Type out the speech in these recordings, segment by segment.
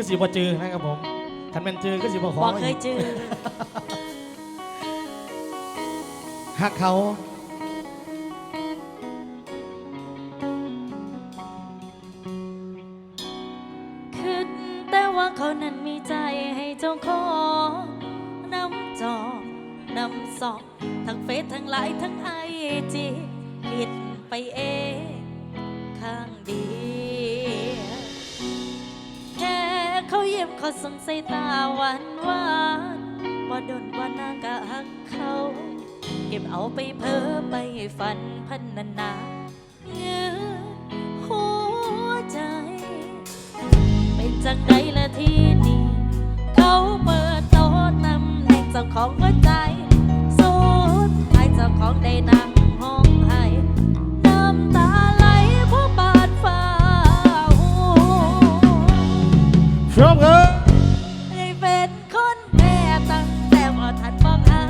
คือสีบ่จือนะครับผมคันแม่นจือคือสีบ่ขอบอกเคยเจอหักเขาคิดแต่ว่าเขานั้นมีใจให้เจ้าของน้ำจอน้ำสองทั้งเฟซทั้งไลน์ทั้งไอจีคิดไปเองข้างเดี มเขาสงสายตาหวานหวานบ่ดนบ่นานก็หักเขา เก็บเอาไปเพ้อไปฝันพันนานาเงือหัวใจ เป็นจังใดละที่นี่เขาเปิดโต๊ะนำแหน่งเจ้าของหัวใจสุดท้ายเจ้าของได้นั่งห้อง ชมครับได้เป็นคนแพ้ตั้งแต่ว่าทันมองหา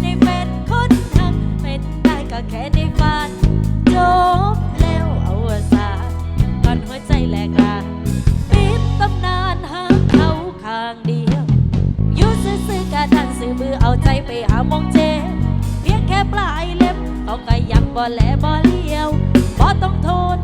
ได้เป็นคนทักเป็นได้ก็แค่ในฝันจบแล้วเอาสาก่อนหัวใจแหลกลาปิดตำนานหาเขาข้างเดียวอยู่ซื่อๆกะทันสื่อมือเอาใจไปหามองเจ เพียงแค่ปลายเล็บเขาก็ยังบ่แลบ่เลี้ยวบ่ต้องโทษ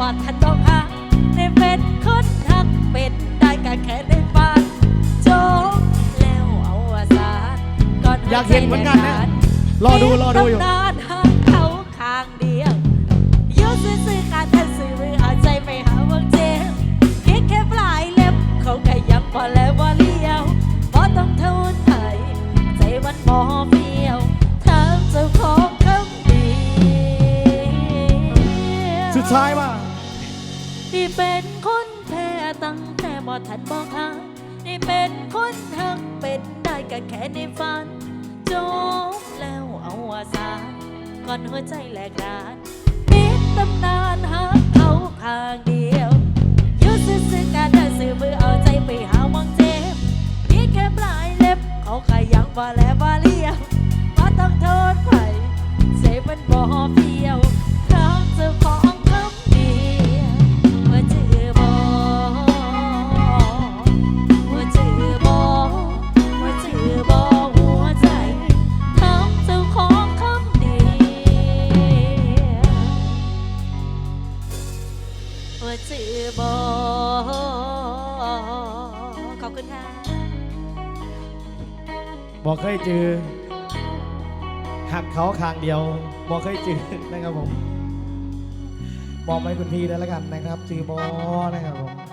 ว่าทันต้องหาได้เป็นคนทักเป็นได้ก็แค่ได้ฟันจบแล้วเอาอาสาก่อนอยากเห็นเหมือนกันนะรอดูรอดูอยู่ ตำนานหักเขาข้างเดียวอยูซื่อๆการทันสื่อมือเอาใจไปหาวังเจมเพียงแค่ปลายเล็บเขาก็ยังพอแล้วบ่เลี้ยวบ่ต้องโทษไผใจมันบ่เฟียวทางเจ้าของคำเดียว สุดท้ายว่า ที่เป็นคนแพ้ตั้งแต่บ่ทันบอกหาที่เป็นคนทักเป็นได้ก็แค่ในฝันจบแล้วเอาอาสาก่อนหัวใจแหลกรานปิดตำนานหาเขาข้างเดียวอยูซื่อๆการเดินสื่อมือเอาใจไปหาวังเจ็บเพียงแค่ปลายเล็บเขาขยังบ่าแลบ่เลี้ยวบ่ต้องโทษไผเสมันบ่เพียว จือบอขอบคุณค่ะบอกเคยจือหักเขาคางเดียวบอกเคยจือนะครับผมบอกไปคุณพี่ด้วยแล้วกันนะครับจือบอนะครับผม